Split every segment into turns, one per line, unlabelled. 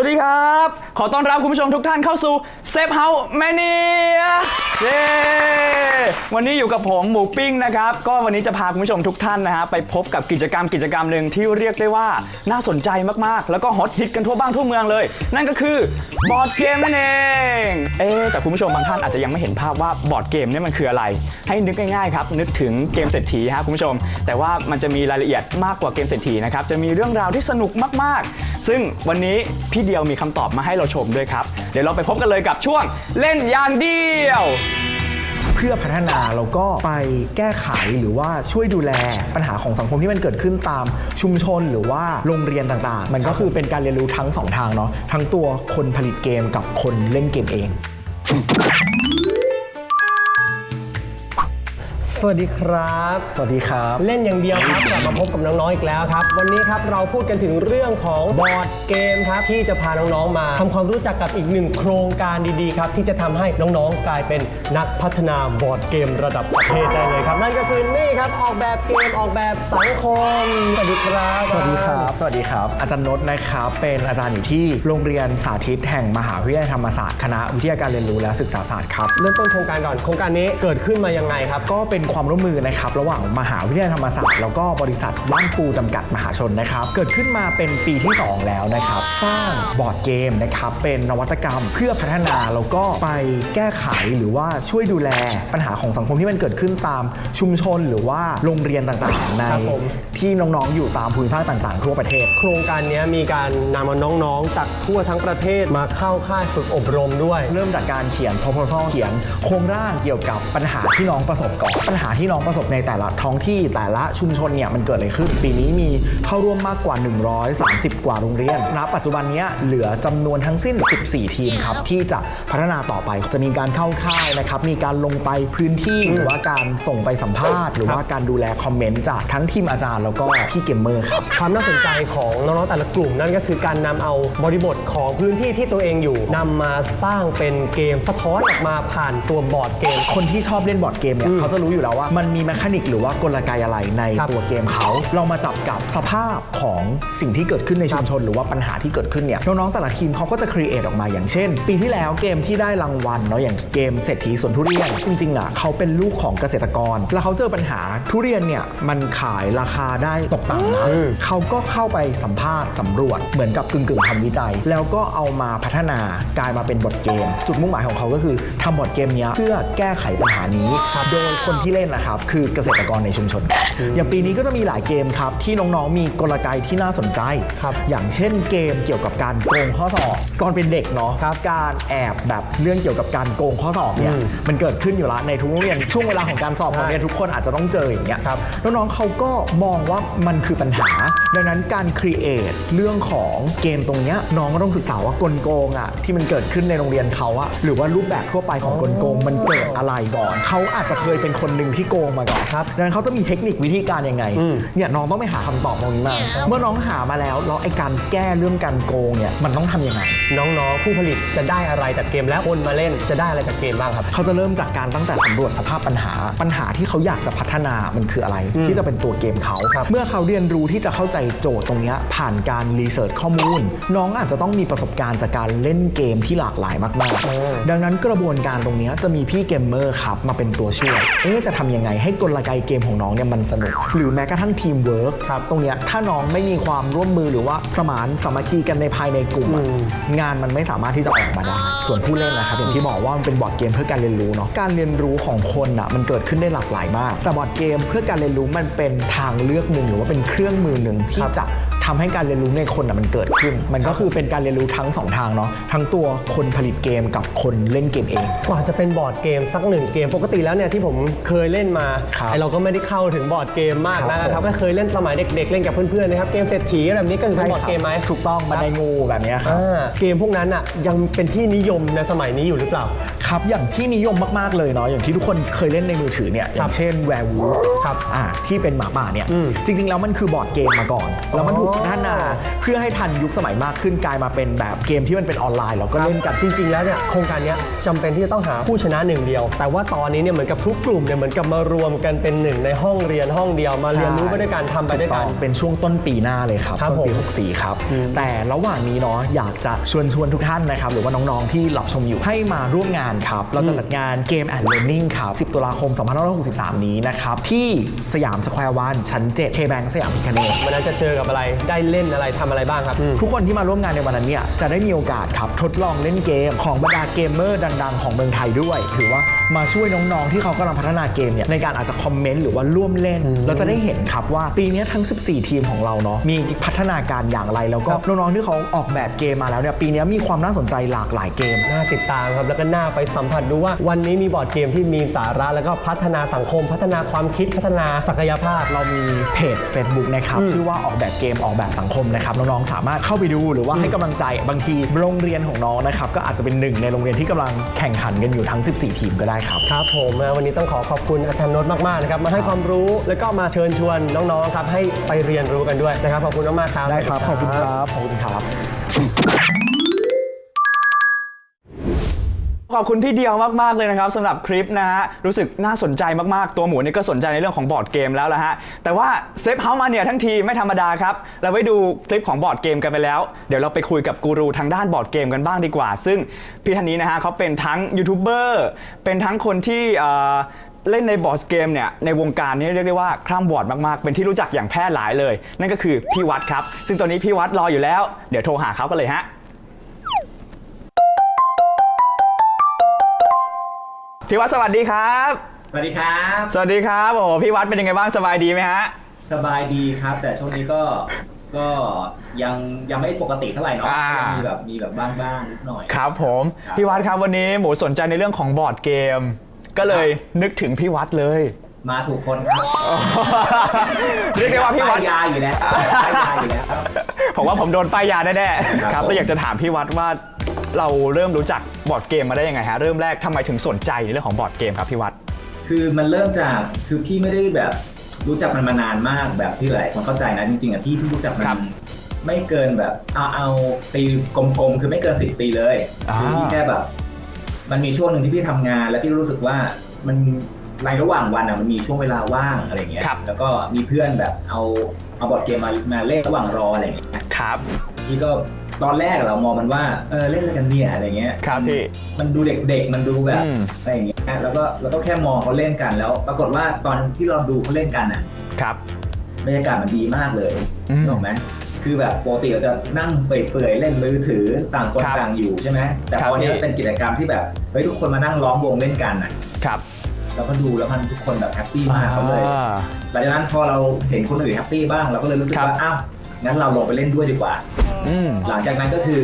วัสดีครับ ขอต้อนรับคุณผู้ชมทุกท่านเข้าสู่เซฟเฮาส์แมเนียเย้วันนี้อยู่กับผมหมูปิ้งนะครับ ก็วันนี้จะพาคุณผู้ชมทุกท่านนะฮะไปพบกับกิจกรรมกิจกรรมหนึ่งที่เรียกได้ว่าน่าสนใจมากๆ แล้วก็ฮอตฮิตกันทั่วบ้านทั่วเมืองเลย นั่นก็คือบอร์ดเกมนั่นเอง เอ๊แต่คุณผู้ชมบางท่านอาจจะยังไม่เห็นภาพว่าบอร์ดเกมเนี่ยมันคืออะไร ให้นึกง่ายๆครับนึกถึงเกมเศรษฐีฮะคุณผู้ชม แต่ว่ามันจะมีรายละเอียดมากกว่าเกมเศรษฐีนะครับจะมีเรื่องราวที่สนุกมากๆ ซึ่งวันนี้พี่เดียวมีคำตอบมาให้เราชมด้วยครับ เดี๋ยวเราไปพบกันเลยกับช่วงเล่นอย่างเดียว
เพื่อพัฒนาแล้วก็ไปแก้ไขหรือว่าช่วยดูแลปัญหาของสังคมที่มันเกิดขึ้นตามชุมชนหรือว่าโรงเรียนต่างๆ มันก็คือเป็นการเรียนรู้ทั้งสองทางเนาะทั้งตัวคนผลิตเกมกับคนเล่นเกมเอง
สวัสดีครับ
สวัสดีครับ
เล่นอย่างเดียวครับกลับมาพบกับน้องๆอีกแล้วครับ วันนี้ครับเราพูดกันถึงเรื่องของบอร์ดเกมครับที่จะพาน้องๆมาทำความรู้จักกับอีกหนึ่งโครงการดีๆครับที่จะทำให้น้องๆกลายเป็นนักพัฒนาบอร์ดเกมระดับประเทศได้เลยครับ นั่นก็คือนี่ครับออกแบบเกมออกแบบสังคมสวัสดีครับ
สวัสดีครับ สวัสดีครับ อาจารย์นศนะครับ เป็นอาจารย์อยู่ที่โรงเรียนสาธิตแห่งมหาวิทยาลัยธรรมศาสตร์ คณะวิทยาการเรียนรู้และศึกษาศาสตร์ครับ
เริ่มต้นโครงการก่อน โครงการนี้เกิดขึ้นมายังไงครับ
ก็เป็นความร่วมมือนะครับระหว่างมหาวิทยาลัยธรรมศาสตร์แล้วก็บริษัทว่านปูจำกัดมหาชนนะครับ เกิดขึ้นมาเป็นปีที่ 2 แล้วนะครับ สร้างบอร์ดเกมนะครับเป็นนวัตกรรมเพื่อพัฒนาแล้วก็ไปแก้ไขหรือว่าช่วยดูแลปัญหาของสังคมที่มันเกิดขึ้นตามชุมชนหรือว่าโรงเรียนต่างๆ ใน
ครับผม
ที่น้องๆอยู่ตามภูมิภาคต่างๆ ทั่วประเทศ
โครงการนี้มีการนำเอาน้องๆ จากทั่วทั้งประเทศมาเข้าค่ายฝึกอบรมด้วย
เริ่มจากการเขียน proposal เขียนโครงร่างเกี่ยวกับปัญหาที่น้องประสบก่อนปัญหาที่น้องประสบในแต่ละท้องที่แต่ละชุมชนเนี่ยมันเกิดอะไรขึ้น ปีนี้มีเข้าร่วมมากกว่า 130 กว่าโรงเรียนณปัจจุบันเนี้ยเหลือจำนวนทั้งสิ้น 14 ทีมครับที่จะพัฒนาต่อไปจะมีการเข้าค่ายนะครับมีการลงไปพื้นที่หรือว่าการส่งไปสัมภาษณ์ หรือว่าการดูแลคอมเมนต์จากทั้งทีมอาจารย์แล้วก็พี่เกมเมอร์ครับ
ความน่าสนใจของน้องๆแต่ละกลุ่ม นั่นก็คือการนำเอาบริบทของพื้นที่ที่ตัวเองอยู่นำมาสร้างเป็นเกมสะท้อนออกมาผ่านตัวบอร์ดเกม
คนที่ชอบเล่นบอร์ดเกมเนี่ยเขาจะรู้อยู่แล้วว่ามันมีแมคานิกหรือว่ากลไกอะไรใน
ครับ
ตัวเกมเขาเรามาจับกับสภาพของสิ่งที่เกิดขึ้นในชุมชน หรือว่าปัญหาที่เกิดขึ้นเนี่ยน้องๆแต่ละทีมเขาก็จะครีเอทออกมาอย่างเช่น ปีที่แล้วเกมที่ได้รางวัลเนาะอย่างเกมเศรษฐีสวนทุเรียนจริงๆอะเขาเป็นลูกของเกษตรกร แล้วเขาเจอปัญหาทุเรียนเนี่ยมันขายราคาได้ตกต่ำนะเขาก็เข้าไปสัมภาษณ์สำรวจเหมือนกับกึ่งๆทำวิจัย แล้วก็เอามาพัฒนากลายมาเป็นบทเกม จุดมุ่งหมายของเขาก็คือทำบทเกมเนี้ยเพื่อแก้ไขปัญหานี้ โดยคนที่เล่นนะครับ คือเกษตรกรในชุมชน อย่างปีนี้ก็จะมีหลายเกมครับ ที่น้องๆมีกลไกที่น่าสนใจ
ครับ
อย่างเช่นเกมเกี่ยวกับการโกงข้อสอบตอนเป็นเด็กเนาะการแอบแบบเรื่องเกี่ยวกับการโกงข้อสอบเนี่ย
อืม
มันเกิดขึ้นอยู่แล้วในทุกโรงเรียนช่วงเวลาของการสอบของเรียนทุกคนอาจจะต้องเจออย่างเงี้ย
ครับ
น้องๆเขาก็มองว่ามันคือปัญหา ดังนั้นการครีเอทเรื่องของเกมตรงเนี้ยน้องก็ต้องศึกษาว่ากลโกงอะที่มันเกิดขึ้นในโรงเรียนเขาอะหรือว่ารูปแบบทั่วไปของกลโกงมันเกิดอะไรก่อนเขาอาจจะเคยเป็นคนหนึ่งที่โกงมาก่อน
ครับ
ดังนั้นเขาจะมีเทคนิควิธีการยังไง
อืม
เนี่ยน้องต้องไปหาคำตอบตรงนี้มา เมื่อน้องหามาแล้วแล้วไอ้การแก้เรื่องการโกงเนี่ยมันต้องทำยังไง
น้องๆ ผู้ผลิตจะได้อะไรจากเกมแล้วคนมาเล่นจะได้อะไรจากเกมบ้างครับ
เขาจะเริ่มจากการตั้งแต่สำรวจสภาพปัญหา ปัญหาที่เขาอยากจะพัฒนามันคืออะไร
อืม
ที่จะเป็นตัวเกมเขา
ครับ
เมื่อเขาเรียนรู้ที่จะเข้าใจโจทย์ตรงเนี้ยผ่านการรีเสิร์ชข้อมูล น้องอาจจะต้องมีประสบการณ์จากการเล่นเกมที่หลากหลายมาก
เออ
ๆดังนั้นกระบวนการตรงเนี้ยจะมีพี่เกมเมอร์ครับมาเป็นตัวช่วยเอ๊ะจะทำยังไง ให้กลไกเกมของน้องเนี่ยมันสนุก หรือแม้กระทั่งทีมเวิร์ก
ครับ
ตรงเนี้ยถ้าน้องไม่มีความร่วมมือหรือว่าสมานสามัคคีกันในภายในกลุ่มอะ
อืม
งานมันไม่สามารถที่จะออกมาได้ ส่วนผู้เล่นนะครับอย่างที่บอกว่ามันเป็นบอร์ดเกมเพื่อการเรียนรู้เนาะการเรียนรู้ของคนอะมันเกิดขึ้นได้หลากหลายมาก แต่บอร์ดเกมเพื่อการเรียนรู้มันเป็นทางเลือกหนึ่งหรือว่าเป็นเครื่องมือหนึ่งที่จะ ทำให้การเรียนรู้ในคนอะมันเกิดขึ้น มันก็คือเป็นการเรียนรู้ทั้งสองทางเนาะทั้งตัวคนผลิตเกมกับคนเล่นเกมเอง
กว่าจะเป็นบอร์ดเกมสักหนึ่งเกม ปกติแล้วเนี่ยที่ผมเคยเล่นมา
ครับ
ไอเราก็ไม่ได้เข้าถึงบอร์ดเกมมาก
ครับ
นะครับ
ผม
ก็เคยเล่นสมัยเด็กๆ เล่นกับเพื่อนๆนะครับเกมเศรษฐีอะไรแบบนี้ก็ถือเป็นบอร์ดเกมไหม
ถูกต้องบันไดงูแบบเนี้ยครับ
อ่าเกมพวกนั้นอะยังเป็นที่นิยมในสมัยนี้อยู่หรือเปล่า
ครับอย่างที่นิยมมากๆเลยเนาะอย่างที่ทุกคนเคยเล่นในมือถือเนี่ยอย่างเช่น Werewolf
ครับ
อ่าที่เป็นหมาป่าเนี่ย
อืม
จริงๆแล้วมันคือบอร์ดเกมมาก่อน แล้วมันถูกพัฒนา เพื่อให้ทันยุคสมัยมากขึ้นกลายมาเป็นแบบเกมที่มันเป็นออนไลน์แล้วก็เล่นกัน
จริง ๆ แล้วเนี่ยโครงการเนี้ยจำเป็นที่จะต้องหาผู้ชนะหนึ่งเดียว แต่ว่าตอนนี้เนี่ยเหมือนกับทุกกลุ่มเนี่ยเหมือนกับมารวมกันเป็นหนึ่งในห้องเรียนห้องเดียวมาเรียนรู้ไปด้วยกันทำไปด้วยกัน
ถูต้องเป็นช่วงต้นปีหน้าเลยครับ
ครับ
ต้นปี
ผม
64ครับ แต่ระหว่างนี้เนาะอยากจะชวนชวนทุกท่านนะครับ หรือว่าน้องๆที่รับชมอยู่ให้มาร่วมงานครับ เราจะจัดงานเกมแอนด์เล r n ร n นิ่งครับ 10 ตุลาคม 2563 นี้นะครับ ที่สยามสแควร์วันชั้น7เคแบงสยามพิคเนต
วันนั้นจะเจอกับอะไรได้เล่นอะไรทำอะไรบ้างครับ
ทุกคนที่มาร่วมงานในวันนั้นเนี่ยจะได้มีโอกาสครับทดลองเล่นเกมของบรรดาเกมเมอร์ดัง ๆ ของเมืองไทยด้วย ถือว่า มาช่วยน้องๆ ที่เขากำลังพัฒนาเกมเนี่ยในการอาจจะคอมเมนต์หรือว่าร่วมเล่น เราจะได้เห็นครับว่าปีนี้ทั้ง 14 ทีมของเราเนาะมีพัฒนาการอย่างไรแล้วก็น้องๆที่เขาออกแบบเกมมาแล้วเนี่ยปีนี้มีความน่าสนใจหลากหลายเกม
น่าติดตามครับแล้วก็น่าไปสัมผัสดูว่า วันนี้มีบอร์ดเกมที่มีสาระแล้วก็พัฒนาสังคม พัฒนาความคิดพัฒนาศักยภาพ
เรามีเพจ Facebook นะครับชื่อว่าออกแบบเกมออกแบบสังคมนะครับน้องๆสามารถเข้าไปดูหรือว่าให้กำลังใจบางทีโรงเรียนของน้องนะครับก็อาจจะเป็นหนึ่งในโรงเรียนที่กำลังแข่งขันกันอยู่ทั้ง 14 ทีมก็ได้ครับ
ครับผมนะวันนี้ต้องขอขอบคุณอาจารย์นนท์มากๆนะครับมาให้ความรู้แล้วก็มาเชิญชวนน้องๆครับให้ไปเรียนรู้กันด้วยนะครับขอบคุณมากๆครับ
ได้ครับขอบคุณครับขอบคุณครับ
ขอบคุณพี่เดียวมาก ๆ เลยนะครับสำหรับคลิปนะฮะ รู้สึกน่าสนใจมาก ๆ ตัวหมูนี่ก็สนใจในเรื่องของบอร์ดเกมแล้วละฮะ แต่ว่าเซฟเฮาส์มาเนี่ยทั้งทีไม่ธรรมดาครับ เราไปดูคลิปของบอร์ดเกมกันไปแล้ว เดี๋ยวเราไปคุยกับกูรูทางด้านบอร์ดเกมกันบ้างดีกว่า ซึ่งพี่ท่านนี้นะฮะเขาเป็นทั้งยูทูบเบอร์เป็นทั้งคนที่เล่นในบอร์ดเกมเนี่ยในวงการนี้เรียกได้ว่าคร่ำวอร์ดมากๆ เป็นที่รู้จักอย่างแพร่หลายเลย นั่นก็คือพี่วัดครับ ซึ่งตอนนี้พี่วัดรออยู่แล้ว เดี๋ยวโทรหาเขากันเลยฮะ พี่วัดสวัสดีครับ
สวัสดีครับ
สวัสดีครับโอ้โหพี่วัดเป็นยังไงบ้างสบายดีไหมฮะ
สบายดีครับ แต่ช่วงนี้ก็ก็ยังยังไม่ปกติเท่าไหร่เนาะ
อ่า
ยังมีแบบมีแบบบ้างๆนิดหน่อย
ครับผม
ครับ
พี่วัดครับวันนี้หมูสนใจในเรื่องของบอร์ดเกม ก็เลยนึกถึงพี่วัดเลย
มาถูกคนครับ
เรียกได้ว่าพี่วัด
ป้ยยาอยู่แล้วป้ายยาอยู่แล้วครับ
ผมว่าผมโดนป้ายยาแน่ๆ
ค
ค
รั
รั
บบผม
แล้วอยากจะถามพี่วัดว่า เราเริ่มรู้จักบอร์ดเกมมาได้ยังไงฮะเริ่มแรกทำไมถึงสนใจในเรื่องของบอร์ดเกมครับพี่วัด
คือมันเริ่มจากคือพี่ไม่ได้แบบรู้จักมันมานานมากแบบที่หลายคนเข้าใจนะจริงๆอะพี่เพิ่งรู้จักมั
ครั
น
บ
ไม่เกินแบบเอาเอาปีกลมๆคือไม่เกินสิบปีเลย
อ่า
คือพี่แค่แบบ มันมีช่วงหนึ่งที่พี่ทำงาน แล้วพี่รู้สึกว่ามันในระหว่างวันอะมันมีช่วงเวลาว่างอะไรอย่างเงี้ย
ครับ
แล้วก็มีเพื่อนแบบเอาเอาบอร์ดเกมมามาเล่นระหว่างรออะไรอย่างเงี้ย
ครับ
พี่ก็ ตอนแรกเรามองมันว่าเออเล่นอะไรกันเนี่ยอะไรเงี้ย
ครับพี่
มันดูเด็กๆมันดูแบบ
อืม
อะไรอย่างเงี้ยแล้วก็เราก็แค่มองเขาเล่นกันแล้ว ปรากฏว่าตอนที่เราดูเขาเล่นกันอะ
ครับ
บรรยากาศมันดีมากเลย
อืม
ถูกไหมคือแบบปกติเราจะนั่งเปื่อยๆเล่นมือถือต่างคน
ครับ
ต่างอยู่ใช่ไหมแต่
ครับ
พอเนี้ย
พี่
เป็นกิจกรรมที่แบบเฮ้ยทุกคนมานั่งล้อมวงเล่นกันอะ
ครับ
เราก็ดูแล้วมันทุกคนแบบแฮปปี้มากเขาเลย
อ่า
หลังจากนั้นพอเราเห็นคนอื่นแฮปปี้บ้างเราก็เลยรู้สึก
ครับ
ว่าอ้าวงั้นเราลงไปเล่นด้วยดีกว่า
อืม
หลังจากนั้นก็คือ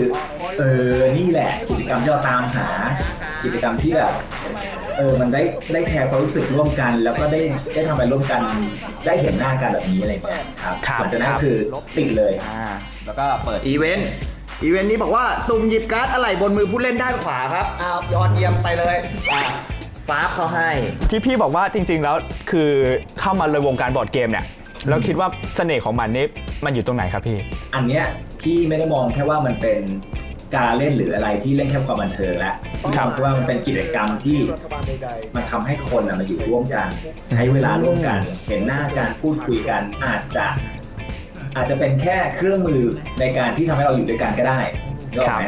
เออนี่แหละกิจกรรมที่เราตามหากิจกรรมที่แบบเออมันได้ได้แชร์ความรู้สึกร่วมกัน แล้วก็ได้ได้ทำอะไรร่วมกันได้เห็นหน้ากันแบบนี้อะไรอย่างเงี้ยครับ
ครับ
หลังจากนั้
คนรับ
คือติดเลย
อ่า
แล้วก็เปิดอีเวนต์อีเวนต์นี้บอกว่าสุ่มหยิบการ์ดอะไรบนมือผู้เล่นด้านขวาครับอ้าวยอดเยี่ยมไปเลยอะฟ้าบเขาให้
ที่พี่บอกว่าจริง ๆ แล้วคือเข้ามาเลยวงการบอร์ดเกมเนี่ย แล้วคิดว่าเสน่ห์ของมันนี่มันอยู่ตรงไหนครับพี่
อันเนี้ย พี่ไม่ได้มองแค่ว่ามันเป็นการเล่นหรืออะไรที่เล่นแค่ความบันเทิงแล้ว
ครับ
เพราะว่ามันเป็นกิจกรรมที่มันทำให้คนอะมาอยู่ร่วมกัน ใช้เวลาร่วมกัน เห็นหน้าการพูดคุยกันอาจจะ อาจจะเป็นแค่เครื่องมือในการที่ทำให้เราอยู่ด้วยกันก็ได้รู้ไหม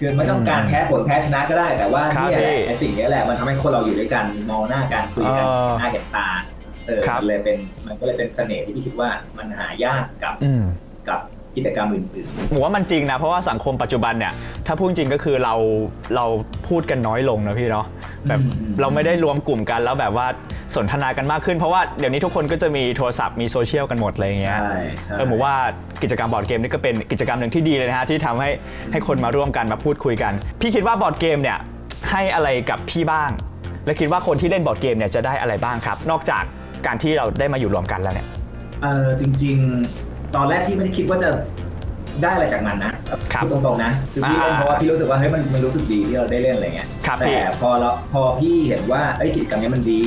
คือไม่ต้องการแพ้ผลแพ้ชนะก็ได้ แต่ว่า
ครับ
เนี่ยแหละ
พี่
ไอ้สิ่งนี้แหละมันทำให้คนเราอยู่ด้วยกันมองหน้ากันคุยกัน
เออ
หน้าเห็นตาเออ
ครับ
มันเลยเป็นมันก็เลยเป็นเสน่ห์ที่พี่คิดว่ามันหายากกับ
อืม
กับ กิจกรรมอื่น
ผมว่ามันจริงนะเพราะว่าสังคมปัจจุบันเนี่ยถ้าพูดจริงก็คือเราเราพูดกันน้อยลงนะพี่เนาะแบบ
อืม
เราไม่ได้รวมกลุ่มกันแล้วแบบว่าสนทนากันมากขึ้น เพราะว่าเดี๋ยวนี้ทุกคนก็จะมีโทรศัพท์มีโซเชียลกันหมดอะไรอย่าง
ๆ
เงี้ย
ใช่ใช่
เออผมว่ากิจกรรมบอร์ดเกมนี่ก็เป็นกิจกรรมหนึ่งที่ดีเลยนะฮะที่ทำให้ให้คนมาร่วมกันมาพูดคุยกัน พี่คิดว่าบอร์ดเกมเนี่ยให้อะไรกับพี่บ้าง และคิดว่าคนที่เล่นบอร์ดเกมเนี่ยจะได้อะไรบ้างครับ นอกจากการที่เราได้มาอยู่รวมกันแล้วเนี่ย
เออจริงๆ ตอนแรกพี่ไม่ได้คิดว่าจะได้อะไรจากมันนะครับพูดตรงๆนะคือพี่เล่น
อ่า
เพราะว่าพี่รู้สึกว่าเฮ้ยมันมันรู้สึกดีที่เราได้เล่นอะไรเงี้ย
ครับพี่
แต่พอเราพอพี่เห็นว่าเอ้ยกิจกรรมเนี้ยมันดี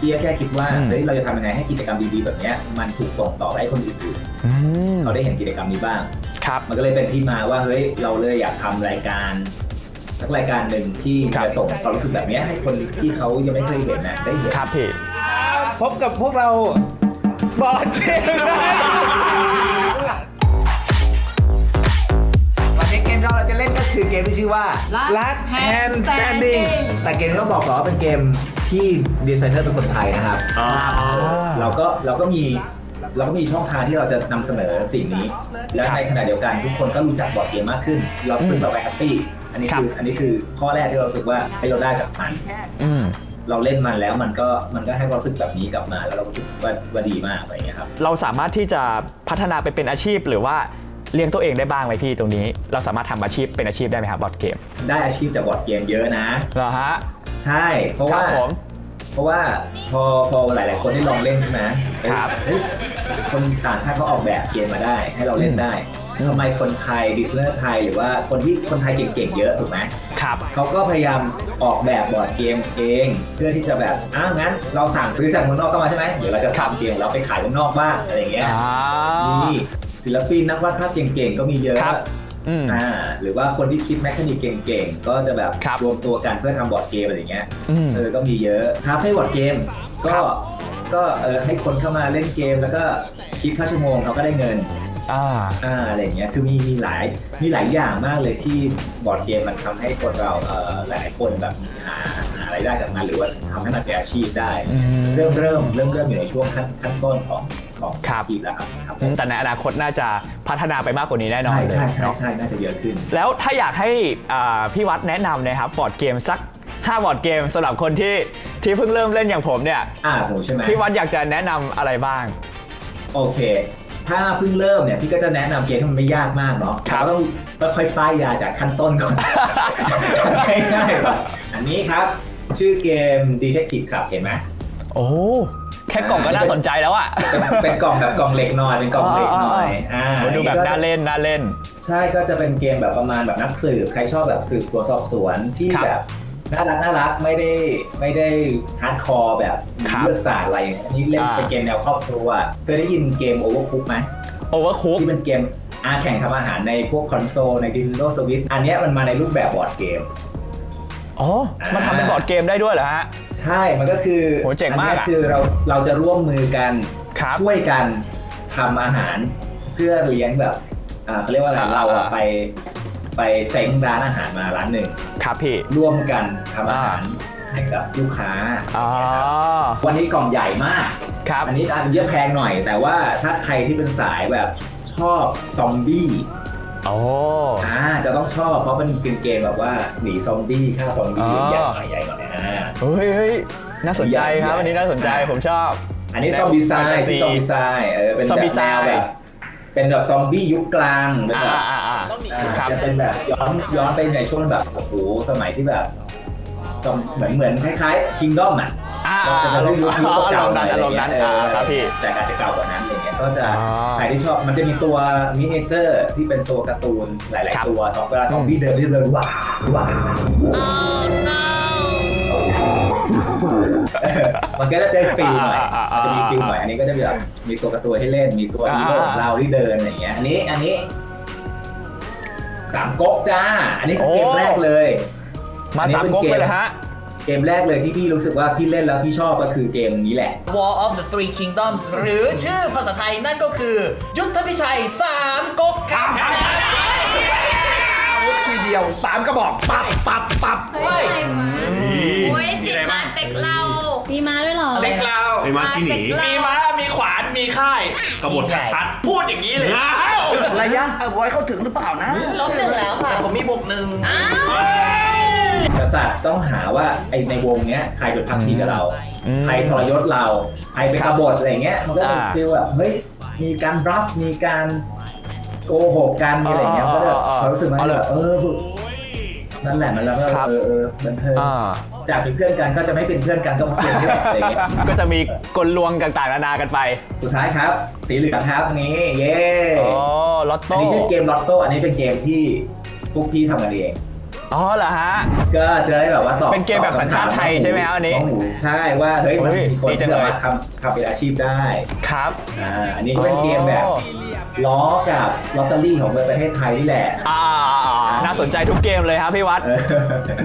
พี่ก็แค่คิดว่า
อืม
เฮ้ยเราจะทำยังไงให้กิจกรรมดีๆแบบเนี้ยมันถูกส่งต่อไปให้คนอื่น
อืม
ๆเขาได้เห็นกิจกรรมนี้บ้าง
ครับ
มันก็เลยเป็นที่มาว่าเฮ้ยเราเลยอยากทำรายการสักรายการหนึ่งที่
ครับ
จะส่งความรู้สึกแบบเนี้ยให้คนที่เขายังไม่เคยเห็นนะได้เห็น
ครับพี่
พบกับพวกเรา บอร์ดเกม
วันนี้เกมที่เราจะเล่นก็คือเกมที่ชื่อว่า
ลัดแฮนด์สแตนดิ้ง
แต่เกมที่ต้องบอกก่อนว่าเป็นเกมที่ดีไซเนอร์เป็นคนไทยนะครับ
เราก็เราก็มีเราก็มีช่องทางที่เราจะนำเสนอสิ่งนี้ และในขณะเดียวกันทุกคนก็รู้จักบอร์ดเกมมากขึ้น เราซึ่งเราไปแฮปปี้ อันนี้คืออันนี้คือข้อแรกที่เรารู้สึกว่าให้เราได้จากมัน
อืม
เราเล่นมันแล้วมันก็มันก็ให้ความรู้สึกแบบนี้กลับมา แล้วเราก็รู้สึกว่าว่าดีมากอะไรอย่างเงี้ยครับ
เราสามารถที่จะพัฒนาไปเป็นอาชีพหรือว่าเลี้ยงตัวเองได้บ้างไหมพี่ตรงนี้ เราสามารถทำอาชีพเป็นอาชีพได้ไหมครับบอร์ดเกม
ได้อาชีพจากบอร์ดเกมเยอะนะ
เหรอฮะ
ใช่ เพราะ
ครั
ว่า
บผม
เพราะว่าพอพอหลาย ๆ คนที่ลองเล่นใช่ไหม
ครับ
เฮ้ยคนต่างชาติเขาออกแบบเกมมาได้ ให้เราเล่นได้
อืม
ทำไมคนไทยดิสเนอร์ไทย หรือว่าคนที่คนไทยเก่งๆเยอะถูกไหม
ครับ
เขาก็พยายามออกแบบบอร์ดเกมเอง เพื่อที่จะแบบอ้าวงั้นเราสั่งซื้อจากเมืองนอกเข้ามาใช่ไหมเดี๋ยวเราจะทำเกมเราไปขายเมืองนอกบ้างอะไรอย่างเงี้ยนี่ศิลปินนักวาดภาพเก่งๆก็มีเยอะ
อ่า
หรือว่าคนที่คิดแมคานิกเก่งๆ ก็จะแบบ
ร
วมตัวกันเพื่อทำบอร์ดเกมอะไรอย่างเงี้ยเออก็มีเยอะคาเฟ่บอร์ดเกมก็ก็เออให้คนเข้ามาเล่นเกมแล้วก็คิดค่าชั่วโมงเขาก็ได้เงิน
อ่า
อ่าอะไรอย่างเงี้ยคือมีมีหลายมีหลายอย่างมากเลยที่บอร์ดเกมมันทำให้คนเราเอ่อหลายๆคนแบบหาหารายได้จากมันหรือว่าทำให้มันเป็นอาชีพได้
อืม
เริ่มเริ่มเริ่มเริ่มอยู่ในช่วงขั้นขั้นต้นของของ
ครับ
อาชีพแล้วครับครับ
อืมแต่ในอนาคตน่าจะพัฒนาไปมากกว่านี้แน่นอน
ใช่
เลย
ใช่ใช่
เนาะ
ใช่น่าจะเยอะขึ้น
แล้วถ้าอยากให้อ่าพี่วัดแนะนำนะครับบอร์ดเกมสัก 5 บอร์ดเกมสำหรับคนที่ที่เพิ่งเริ่มเล่นอย่างผมเนี่ย
อ่าหนูใช่ไหม
พี่วัดอยากจะแนะนำอะไรบ้าง
โอเค ถ้าเพิ่งเริ่มเนี่ยพี่ก็จะแนะนำเกมที่มันไม่ยากมากเนาะ
ครับ
เราต้องค่อยๆป้ายยาจากขั้นต้นก่อน ง่ายๆก่อนอันนี้ครับ ชื่อเกม Detective ครับเห็นไหม
โอ้แค่กล่องก็น่าสนใจแล้วอะ
เป็นเป็นกล่องแบบกล่องเหล็กหน่อยเป็นกล่องเหล็กหน่อยอ่า
มันดูแบบน่าเล่นน่าเล่น
ใช่ก็จะเป็นเกมแบบประมาณแบบนักสืบใครชอบแบบสืบสวนสอบสวนที่
ครับ
แบบ น่ารักน่ารักไม่ได้ไม่ได้ฮาร์ดคอร์แบบ
ครับ
เลือดสาดอะไรอย่างเงี้ยอันนี้เล่น
อ่า
เป็นเกมแนวครอบครัวเคยได้ยินเกม Overcooked ไหม
โอเวอร์คุก
ที่เป็นเกมอาแข่งทำอาหารในพวกคอนโซลใน Nintendo Switch อันเนี้ยมันมาในรูปแบบบอร์ดเกม
อ๋อ มันทำเป็นบอร์ดเกมได้ด้วยเหรอฮะ
ใช่มันก็คือ
โหเจ๋งมากอะ
นนี้คือเราเราจะร่วมมือกัน
ครับ
ช่วยกันทำอาหารเพื่อเลี้ยงแบบอ่าเขาเรียกว่าอะไร
อ่า
เราอะไป ไปเซ้งร้านอาหารมาร้านหนึ่ง
ครับพี่
ร่วมกันทำอาหารให้กับลูกค้า
อ๋อ
วันนี้กล่องใหญ่มาก
ครับ
อันนี้อันเยอะแพงหน่อย แต่ว่าถ้าใครที่เป็นสายแบบชอบซอมบี้
โอ้
อ่าจะต้องชอบเพราะมันเป็นเกมแบบว่าหนีซอมบี้ฆ่าซอมบี้
อ๋อ
ใหญ่หน่อยใหญ่หน่อยอ่า
เฮ้ยเฮ้ยน่าสนใจครับ
ใหญ่
อันนี้น่าสนใจผมชอบ
อันนี้ซอมบี้ไซ
แนว
น์
fantasy
ที่ซอมบี้ไซน์เออเป็น
ซอม
แบ
บี้
บ
ไซ
แน
น์
วแบบ เป็นแบบซอมบี้ยุคกลางเป็น
อ่า
แบบ
อ่าอ่า
อ่า
ครับ
จะเป็นแบบย้อนย้อนไปในช่วงแบบโอ้โหสมัยที่แบบซอมเหมือนเหมือนคล้ายๆคิงดอมอะ
อ่า
ก็จะเป็นยุคยุค
อาร
เก่าม
ณ์
หน่
นั้
อนย
อารมณ์นั้นอ่าครับพี่
แต่อาจจะเก่ากว่านั้นอะไรเงี้ยก็จะ
อ๋อ
ใครที่ชอบมันจะมีตัวมินิเจอร์ที่เป็นตัวการ์ตูนหลาย
ครับ
ๆ ตัวเวลาซอมบี้เดินก็จะเดินว้าว้า มันก็จะได้ฟิลหน่อย
อ่าอ่าอ่า
มันจะมีฟิลหน่อยอันนี้ก็จะมีแบบมีตัวการ์ตูนให้เล่น มีตัวฮีโร่ของเราที่เดินอะไรอย่างเงี้ยอันนี้อันนี้สามก๊กจ้า อันนี้คือเกม
โอ้
แรกเลย
มา
อันนี้
สาม
เป็น
ก๊ก
เกม
เลยเหรอฮะ
เกมแรกเลยที่พี่รู้สึกว่าพี่เล่นแล้วพี่ชอบก็คือเกมนี้แหละ
War of the Three Kingdoms หรือชื่อภาษาไทยนั่นก็คือ ยุทธพิชัยสามก๊กครับ
อาวุธทีเดียวสามกระบอก ปับปับปับ
เฮ้ยโอ้ยติดมาเต็กเรา มีมาด้วยเหรอ
เล็กเรา
มีมาที่หนี
มีม้ามีขวานมีค่าย
กบฏชัด
พูดอย่างนี้เลยระยะเอาไว้เข้าถึงหรือเปล่านะ
ลบหนึ่งแล้วค่ะ
แต่ผมมีบวกหนึ่ง
อ้าว
กษัตริย์ต้องหาว่าไอในวงเนี้ยใครเป็นพักดีกับเรา
อืม
ใครทรยศเรา ใครเป็นกบฏอะไรเงี้ย มันก็จะ
อ่า
ฟีลแบบเฮ้ย มีการรับ มีการโกหกกันมีอะไรเงี้ย
อ๋อ
ก็จะ
อ๋อ
เรารู้สึกว่า
เอาเลย
แบบเออ นั่นแหละมันแล้วก็
ครับ
เออเออบันเทิง
อ่า
จากเป็นเพื่อนกันก็จะไม่เป็นเพื่อนกันก็มาเป็นเพื่อนอะไรเงี้ย
ก็จะมีกลลวงต่างๆนานากันไป
สุดท้ายครับสีเหลืองครับอันนี้เย้
อ๋อลอต
อัน
โต้
นี้ชื่อเกมลอตโต้อันนี้เป็นเกมที่พวกพี่ทำกันเอง
อ๋อเหรอฮะ
ก็จะได้แบบว่าตอบ
เป็นเกมแบบสัญชาติไทยใช่ไหมครับอันนี้
องหมูใช่ว่าเฮ้ย
โอ้
มัน
ย
มีคน
ดีจั
ที่
ง
แบ
เลย
บว่าทำทำเป็นอาชีพได้
ครับ
อ่าอันนี้ก็เป็นเกมแบบ ล้อกับลอตเตอรี่ของประเทศไทยนี่แหละ
อ่าๆๆน่าสนใจทุกเกมเลยครับพี่วัด
เออ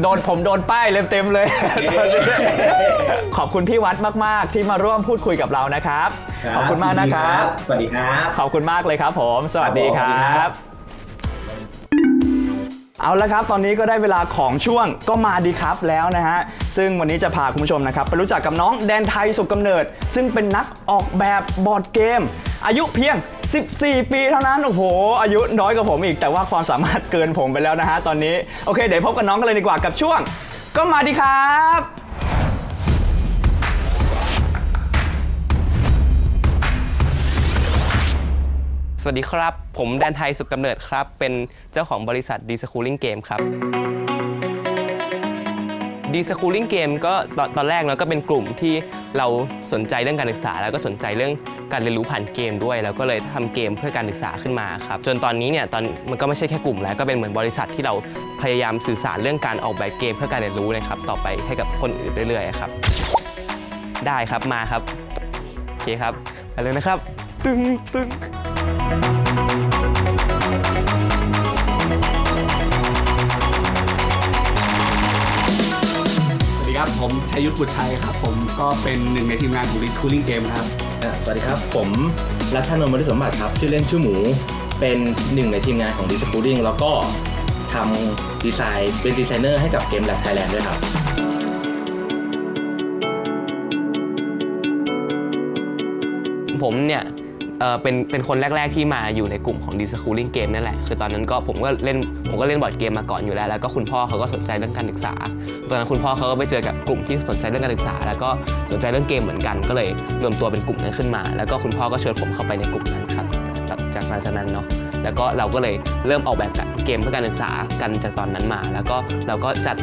โดนผมโดนป้ายเต็มเต็มๆเลย ตอนนี้ขอบคุณพี่วัดมากๆ ที่มาร่วมพูดคุยกับเรานะครับ ขอบคุณมากนะครับ
สวัสดีครับ
ขอบคุณมากเลยครับผม สวัสดีค
ครับผมสวัสดี
รั
ครับ บ
เอาละครับ ตอนนี้ก็ได้เวลาของช่วงก็มาดีครับแล้วนะฮะ ซึ่งวันนี้จะพาคุณผู้ชมนะครับ ไปรู้จักกับน้องแดนไทยสุขกำเนิด ซึ่งเป็นนักออกแบบบอร์ดเกม อายุเพียง 14 ปีเท่านั้น โอ้โห อายุน้อยกว่าผมอีก แต่ว่าความสามารถเกินผมไปแล้วนะฮะตอนนี้ โอเค เดี๋ยวพบกับน้องกันเลยดีกว่ากับช่วง ก็มาดีครับ
สวัสดีครับ ผมแดนไทยสุขกำเนิดครับ เป็นเจ้าของบริษัท D Schooling Game ครับ D Schooling Game ก็ตอนแรกเนาก็เป็นกลุ่มที่เราสนใจเรื่องการศึกษา แล้วก็สนใจเรื่อง การเรียนรู้ผ่านเกมด้วย แล้วก็เลยทำเกมเพื่อการศึกษาขึ้นมาครับจนตอนนี้เนี่ยตอนมันก็ไม่ใช่แค่กลุ่มแล้วก็เป็นเหมือนบริษัทที่เราพยายามสื่อสารเรื่องการออกแบบเกมเพื่อการเรียนรู้นะครับต่อไปให้กับคนอื่นเรื่อยๆครับ ได้ครับมาครับโอเคครับไปเลยนะครับตึ้งตึ้ง
สวัสดีครับ ผมชัยยุทธบุตรชัยครับ ผมก็เป็นหนึ่งในทีมงานของ r e s c o o l i n g Game ครับ
สวัสดีครับ ผมรัชนนท์มริสมบัติครับ ชื่อเล่นชื่อหมู เป็นหนึ่งในทีมงานของ d i s c o o l i n g แล้วก็ทำดีไซน์เป็นดีไซเนอร์ให้กับเกมแลบไทยแลนด์ด้วยครับ
ผมเนี่ย เออเป็นเป็นคนแรก ๆ ที่มาอยู่ในกลุ่มของ d i s c o o l i n g Game นั่นแหละ คือตอนนั้นก็ผมก็เล่นผมก็เล่นบอร์ดเกมมาก่อนอยู่แล้ว แล้วก็คุณพ่อเขาก็สนใจเรื่องการศึกษา ตอนนั้นคุณพ่อเขาก็ไปเจอกับกลุ่มที่สนใจเรื่องการศึกษา แล้วก็สนใจเรื่องเกมเหมือนกัน ก็เลยรวมตัวเป็นกลุ่มนั้นขึ้นมา แล้วก็คุณพ่อก็เชวนผมเข้าไปในกลุ่มนั้นครับจากหลังจากนั้นเนาะแล้วก็เราก็เลยเริ่มออกแบบเกมเพื่อการศึกษากันจากตอนนั้นมา แล้วก็เราก็จัด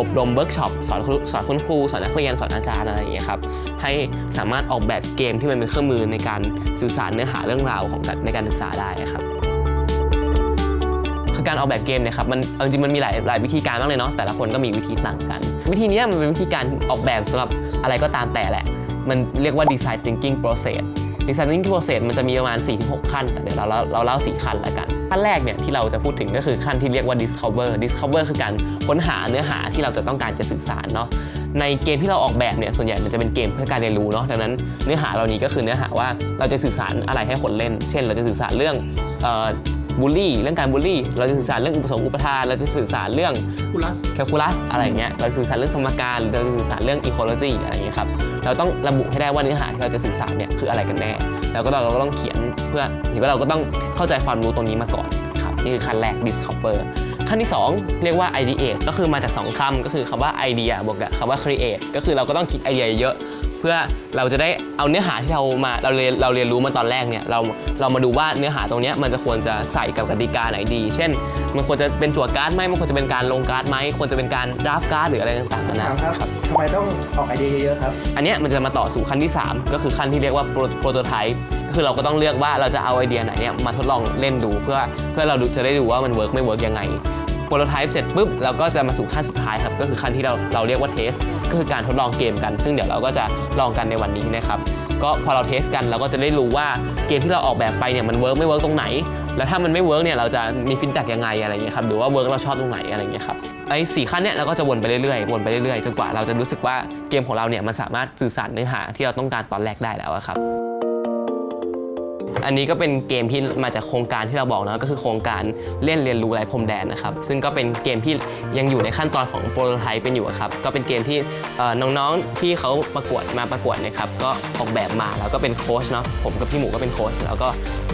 อบรมเวิร์กช็อปสอนสอนคุณครู สอนนักเรียนสอนอาจารย์อะไรอย่างเงี้ยครับให้สามารถออกแบบเกมที่มันเป็นเครื่องมือในการสื่อสารเนื้อหาเรื่องราวของการในการศึกษาได้ครับคือการออกแบบเกมเนี่ยครับมันจริงมันมีหลายหลายวิธีการมากเลยเนาะแต่ละคนก็มีวิธีต่างกัน วิธีนี้มันเป็นวิธีการออกแบบสำหรับอะไรก็ตามแต่แหละ มันเรียกว่า design thinking process design thinking process มันจะมีประมาณ 4-6 ขั้น แต่เดี๋ยวเราเราเราเล่า 4 ขั้นละกัน ขั้นแรกเนี่ยที่เราจะพูดถึงก็คือขั้นที่เรียกว่า discover discover คือการค้นหาเนื้อหาที่เราจะต้องการจะสื่อสารเนาะในเกมที่เราออกแบบเนี่ยส่วนใหญ่มันจะเป็นเกมเพื่อการเรียนรู้เนาะดังนั้นเนื้อหาเหล่านี้ก็คือเนื้อหาว่าเราจะสื่อสารอะไรให้คนเล่น เช่น เราจะสื่อสารเรื่อง บูลลี่เรื่องการบูลลี่ เราจะสื่อสารเรื่องอุปสงค์อุปทาน เราจะสื่อสารเรื่อง
Calculus
แคลคูลัสอะไรอย่างเงี้ย เราสื่อสารเรื่องสมการหรือเราจะสื่อสารเรื่องอีโคโลจีอะไรอย่างเงี้ยครับ เราต้องระบุให้ได้ว่าเนื้อหาที่เราจะสื่อสารเนี่ยคืออะไรกันแน่ แล้วก็เราเราก็ต้องเขียนเพื่อหรือว่าเราก็ต้องเข้าใจความรู้ตรงนี้มาก่อนครับนี่คือขั้นแรก discover ขั้นที่ 2 เรียกว่า ideate ก็คือมาจาก 2คำก็คือคำว่า idea บวกกับคำว่า create ก็คือเราก็ต้องคิดไอเดียเยอะ เพื่อเราจะได้เอาเนื้อหาที่เรามาเราเรียนเราเรียนรู้มาตอนแรกเนี่ยเราเรามาดูว่าเนื้อหาตรงเนี้ยมันจะควรจะใส่กับกติกาไหนดี เช่น มันควรจะเป็นจั่วการ์ดไหมมันควรจะเป็นการลงการ์ดไหมควรจะเป็นการดราฟการ์ดหรืออะไรต่างๆนานาครับ
ทำไมต้องออกไอเดียเยอะๆครับ
อันเนี้ยมันจะมาต่อสู่ขั้นที่ 3 ก็คือขั้นที่เรียกว่าโปรโตไทป์ก็คือเราก็ต้องเลือกว่าเราจะเอาไอเดียไหนเนี่ยมาทดลองเล่นดูเพื่อเพื่อเราดูจะได้ดูว่ามันเวิร์กไม่เวิร์กยังไง โปรโตไทป์เสร็จปุ๊บเราก็จะมาสู่ขั้นสุดท้ายครับ ก็คือขั้นที่เราเราเรียกว่าเทสก็คือการทดลองเกมกัน ซึ่งเดี๋ยวเราก็จะลองกันในวันนี้นะครับก็พอเราเทสกันเราก็จะได้รู้ว่าเกมที่เราออกแบบไปเนี่ยมันเวิร์กไม่เวิร์กตรงไหน แล้วถ้ามันไม่เวิร์กเนี่ยเราจะมีฟีดแบ็กยังไงอะไรอย่างเงี้ยครับหรือว่าเวิร์กเราชอบตรงไหนอะไรอย่างเงี้ยครับไอ้สี่ขั้นเนี่ยเราก็จะวนไปเรื่อยๆวนไปเรื่อยๆจนกว่าเราจะรู้สึกว่าเกมของเราเนี่ยมันสามารถสื่อสารเนื้อหาที่เราต้องการตอนแรกได้แล้วครับ อันนี้ก็เป็นเกมที่มาจากโครงการที่เราบอกนะก็คือโครงการเล่นเรียนรู้ไร้พรมแดนนะครับซึ่งก็เป็นเกมที่ยังอยู่ในขั้นตอนของโปรโตไทป์เป็นอยู่ครับก็เป็นเกมที่น้องๆที่เขาประกวดมาประกวดนะครับก็ออกแบบมาแล้วก็เป็นโค้ชเนาะผมกับพี่หมูก็เป็นโค้ชแล้วก็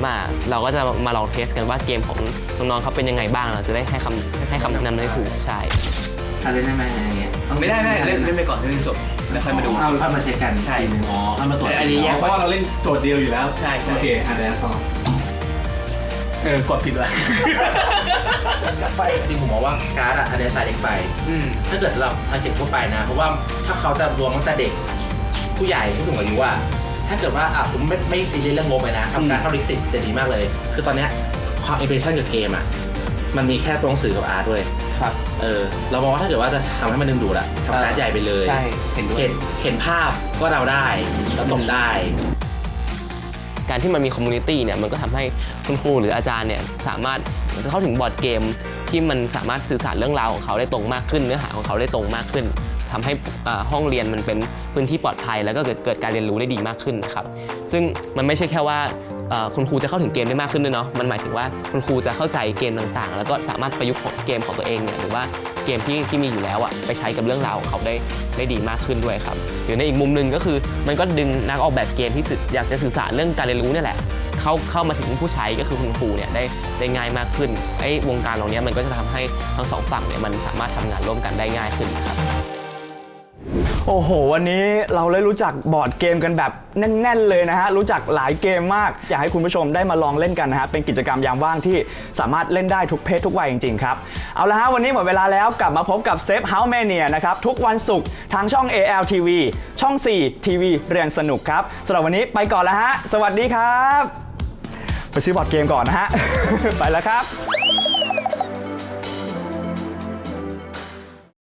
มาเราก็จะมาลองเทสกันว่าเกมของน้องๆเขาเป็นยังไงบ้างเราจะได้ให้คำให้คำแนะนำได้ถูกใช่
ชาเลนจ์ได้ไหมอะไรเงี้ย
ไม่ได้ไม่ได้เล่นเล่นไปก่อนเล่นจบ แล้วค่อยมาดู
เอาค่อยมาเช็คกัน
ใช่
อ๋อค่อยมาตรวจ
อันนี้แยก
เพราะว่าเราเล่นโจทย์เดียวอยู่แล้ว
ใช่ใช่
โอเคอะเดี๋ยวต่อเออกดผิดเลย
จริงผมมองว่าการ์ดอะอันเนี้ยใส่เด็กไป
อืม
ถ้าเกิดสำหรับทาร์เก็ตทั่วไปนะ เพราะว่าถ้าเขาจะรวมตั้งแต่เด็ก ผู้ใหญ่ผู้สูงอายุอะถ้าเกิดว่าอะผมไม่ไม่ซีเรียสเรื่องงบเลยนะทำการเข้าลิขสิทธิ์จะดีมากเลย คือตอนเนี้ยความอิมเพรสชั่นกับเกมอะมันมีแค่ตัวหนังสือกับอาร์ตด้วย
ครับ
เออ เรามองว่าถ้าเกิดว่าจะทำให้มันดึงดูดอะทำการดใหญ่ไปเลย
ใช่ เห็นด้วย
เห็นเห็นภาพก็เราได้เราตกได้
การที่มันมีคอมมูนิตี้เนี่ยมันก็ทำให้คุณครูหรืออาจารย์เนี่ยสามารถเข้าถึงบอร์ดเกม ที่มันสามารถสื่อสารเรื่องราวของเขาได้ตรงมากขึ้น เนื้อหาของเขาได้ตรงมากขึ้นทำให้อ่าห้องเรียนมันเป็นพื้นที่ปลอดภัย แล้วก็เกิดเกิดการเรียนรู้ได้ดีมากขึ้นนะครับซึ่งมันไม่ใช่แค่ว่าเอ่อ คุณครูจะเข้าถึงเกมได้มากขึ้นด้วยเนาะมันหมายถึงว่าคุณครูจะเข้าใจเกมต่างๆ แล้วก็สามารถประยุกต์เกมของตัวเองเนี่ยหรือว่าเกมที่ที่มีอยู่แล้วอะไปใช้กับเรื่องราวของเขาได้ได้ดีมากขึ้นด้วยครับหรือในอีกมุมหนึ่งก็คือ มันก็ดึงนักออกแบบเกมที่สื่อยากจะสื่อสารเรื่องการเรียนรู้นี่แหละเข้าเข้ามาถึงผู้ใช้ก็คือคุณครูเนี่ยได้ได้ง่ายมากขึ้นไอ้วงการเหล่านี้มันก็จะทำให้ทั้งสองฝั่งเนี่ยมันสามารถทำงานร่วมกันได้ง่ายขึ้นครับ
โอ้โห วันนี้เราได้รู้จักบอร์ดเกมกันแบบแน่น ๆ เลยนะฮะ รู้จักหลายเกมมาก อยากให้คุณผู้ชมได้มาลองเล่นกันนะฮะ เป็นกิจกรรมยามว่างที่สามารถเล่นได้ทุกเพศทุกวัยจริง ๆ ครับ เอาละฮะ วันนี้หมดเวลาแล้วกลับมาพบกับ Safe House Mania นะครับ ทุกวันศุกร์ทางช่อง ALTV ช่อง 4 ทีวีเรียนสนุกครับสำหรับวันนี้ไปก่อนแล้วฮะ สวัสดีครับ ไปซื้อบอร์ดเกมก่อนนะฮะ ไปแล้วครับ